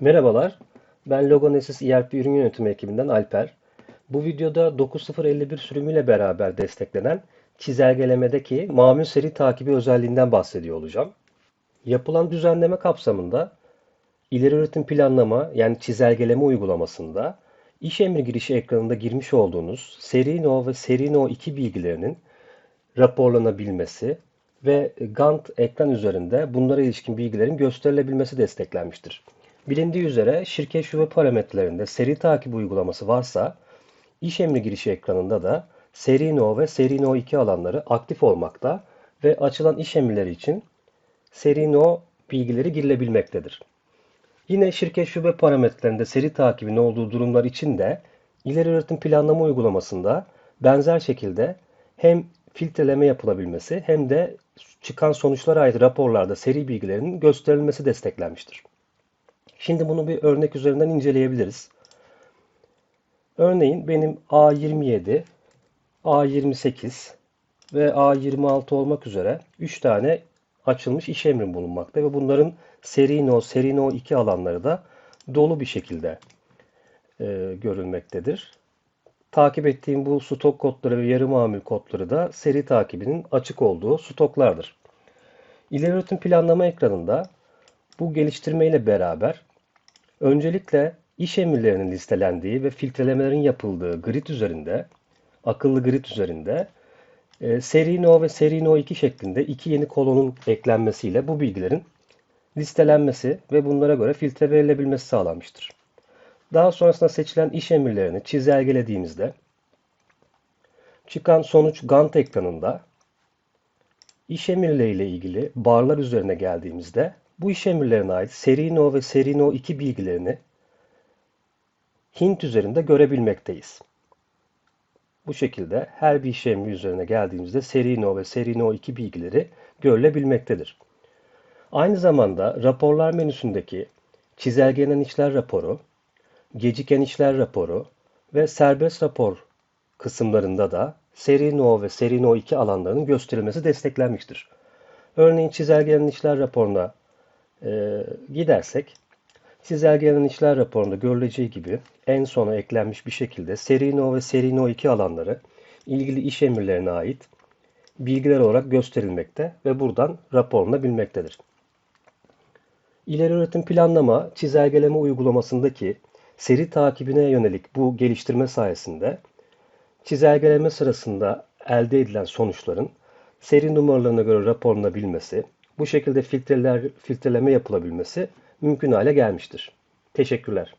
Merhabalar, ben Logonesis ERP ürün yönetimi ekibinden Alper. Bu videoda 9051 sürümüyle beraber desteklenen çizelgelemedeki mamül seri takibi özelliğinden bahsediyor olacağım. Yapılan düzenleme kapsamında ileri üretim planlama yani çizelgeleme uygulamasında iş emri girişi ekranında girmiş olduğunuz seri no ve seri no 2 bilgilerinin raporlanabilmesi ve Gantt ekran üzerinde bunlara ilişkin bilgilerin gösterilebilmesi desteklenmiştir. Bilindiği üzere şirket şube parametrelerinde seri takip uygulaması varsa iş emri girişi ekranında da seri no ve seri no 2 alanları aktif olmakta ve açılan iş emirleri için seri no bilgileri girilebilmektedir. Yine şirket şube parametrelerinde seri takibinin olduğu durumlar için de ileri üretim planlama uygulamasında benzer şekilde hem filtreleme yapılabilmesi hem de çıkan sonuçlara ait raporlarda seri bilgilerinin gösterilmesi desteklenmiştir. Şimdi bunu bir örnek üzerinden inceleyebiliriz. Örneğin benim A27, A28 ve A26 olmak üzere 3 tane açılmış iş emrim bulunmakta ve bunların seri no, seri no 2 alanları da dolu bir şekilde e, görülmektedir. Takip ettiğim bu stok kodları ve yarı mamül kodları da seri takibinin açık olduğu stoklardır. İleri üretim planlama ekranında bu geliştirme ile beraber öncelikle iş emirlerinin listelendiği ve filtrelemelerin yapıldığı grid üzerinde, akıllı grid üzerinde e, seri no ve seri no 2 şeklinde iki yeni kolonun eklenmesiyle bu bilgilerin listelenmesi ve bunlara göre filtre verilebilmesi sağlanmıştır. Daha sonrasında seçilen iş emirlerini çizelgelediğimizde çıkan sonuç Gantt ekranında iş emirleriyle ilgili barlar üzerine geldiğimizde bu iş emirlerine ait seri no ve seri no 2 bilgilerini hint üzerinde görebilmekteyiz. Bu şekilde her bir iş emri üzerine geldiğimizde seri no ve seri no 2 bilgileri görülebilmektedir. Aynı zamanda raporlar menüsündeki çizelgelen işler raporu, geciken işler raporu ve serbest rapor kısımlarında da seri no ve seri no 2 alanlarının gösterilmesi desteklenmiştir. Örneğin çizelgelen işler raporuna e, gidersek çizelgelen işler raporunda görüleceği gibi en sona eklenmiş bir şekilde seri no ve seri no 2 alanları ilgili iş emirlerine ait bilgiler olarak gösterilmekte ve buradan raporlanabilmektedir. İleri üretim planlama, çizelgeleme uygulamasındaki seri takibine yönelik bu geliştirme sayesinde çizelgeleme sırasında elde edilen sonuçların seri numaralarına göre raporlanabilmesi, bu şekilde filtreler, filtreleme yapılabilmesi mümkün hale gelmiştir. Teşekkürler.